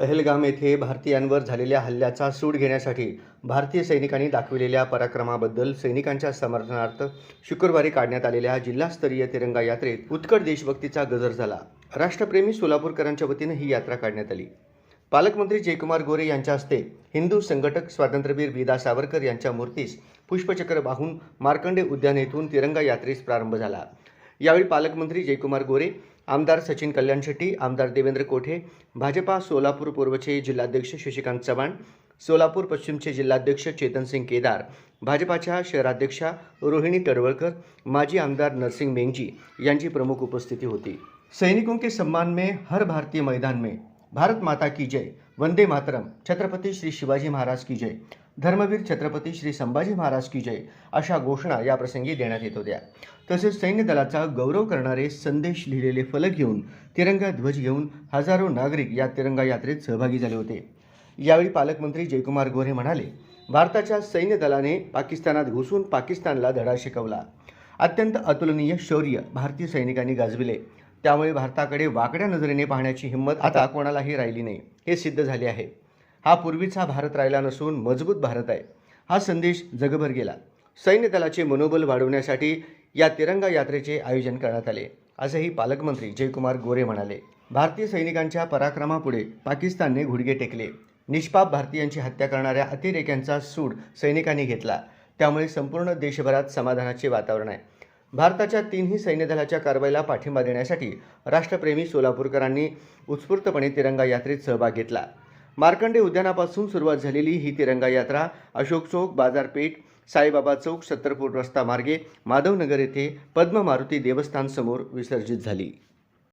पहलगाम येथे भारतीयांवर झालेल्या हल्ल्याचा सूड घेण्यासाठी भारतीय सैनिकांनी दाखविलेल्या पराक्रमाबद्दल सैनिकांच्या समर्थनार्थ शुक्रवारी काढण्यात आलेल्या जिल्हास्तरीय तिरंगा यात्रेत उत्कट देशभक्तीचा गजर झाला. राष्ट्रप्रेमी सोलापूरकरांच्या वतीनं ही यात्रा काढण्यात आली. पालकमंत्री जयकुमार गोरे यांच्या हस्ते हिंदू संघटक स्वातंत्र्यवीर विदा सावरकर यांच्या मूर्तीस पुष्पचक्र वाहून मार्कंडे उद्यान येथून तिरंगा यात्रेस प्रारंभ झाला. यावेळी पालकमंत्री जयकुमार गोरे आमदार सचिन कल्याण शेट्टी आमदार देवेंद्र कोठे भाजपा सोलापूर पूर्वचे जिल्हाध्यक्ष शशिकांत चव्हाण सोलापूर पश्चिमचे जिल्हाध्यक्ष चेतनसिंग केदार भाजपाच्या शहराध्यक्षा रोहिणी तडवळकर माजी आमदार नरसिंग मेंगजी यांची प्रमुख उपस्थिती होती. सैनिकों के सम्मान में हर भारतीय मैदान में भारत माता की जय। वंदे मातरम। छत्रपती श्री शिवाजी महाराज की जय। धर्मवीर छत्रपती श्री संभाजी महाराज की जय अशा घोषणा या प्रसंगी देण्यात येत होत्या. तसेच सैन्य दलाचा गौरव करणारे संदेश लिहिलेले फलक घेऊन तिरंगा ध्वज घेऊन हजारो नागरिक या तिरंगा यात्रेत सहभागी झाले होते. यावेळी पालकमंत्री जयकुमार गोरे म्हणाले भारताच्या सैन्य दलाने पाकिस्तानात घुसून पाकिस्तानला धडा शिकवला. अत्यंत अतुलनीय शौर्य भारतीय सैनिकांनी गाजविले. त्यामुळे भारताकडे वाकड्या नजरेने पाहण्याची हिंमत आता कोणालाही राहिली नाही हे सिद्ध झाले आहे. हा पूर्वीचा भारत राहिला नसून मजबूत भारत आहे. हा संदेश जगभर गेला. सैन्य दलाचे मनोबल वाढवण्यासाठी या तिरंगा यात्रेचे आयोजन करण्यात आले असेही पालकमंत्री जयकुमार गोरे म्हणाले. भारतीय सैनिकांच्या पराक्रमापुढे पाकिस्तानने घुडगे टेकले. निष्पाप भारतीयांची हत्या करणाऱ्या अतिरेक्यांचा सूड सैनिकांनी घेतला. त्यामुळे संपूर्ण देशभरात समाधानाचे वातावरण आहे. भारताच्या तीनही सैन्य दलाच्या कारवाईला पाठिंबा देण्यासाठी राष्ट्रप्रेमी सोलापूरकरांनी उत्स्फूर्तपणे तिरंगा यात्रेत सहभाग घेतला. मार्कंडे उद्यानापासून सुरुवात झालेली ही तिरंगा यात्रा अशोक चौक बाजारपेठ साईबाबा चौक सत्तरपूर रस्ता मार्गे माधवनगर येथे पद्म मारुती देवस्थानसमोर विसर्जित झाली.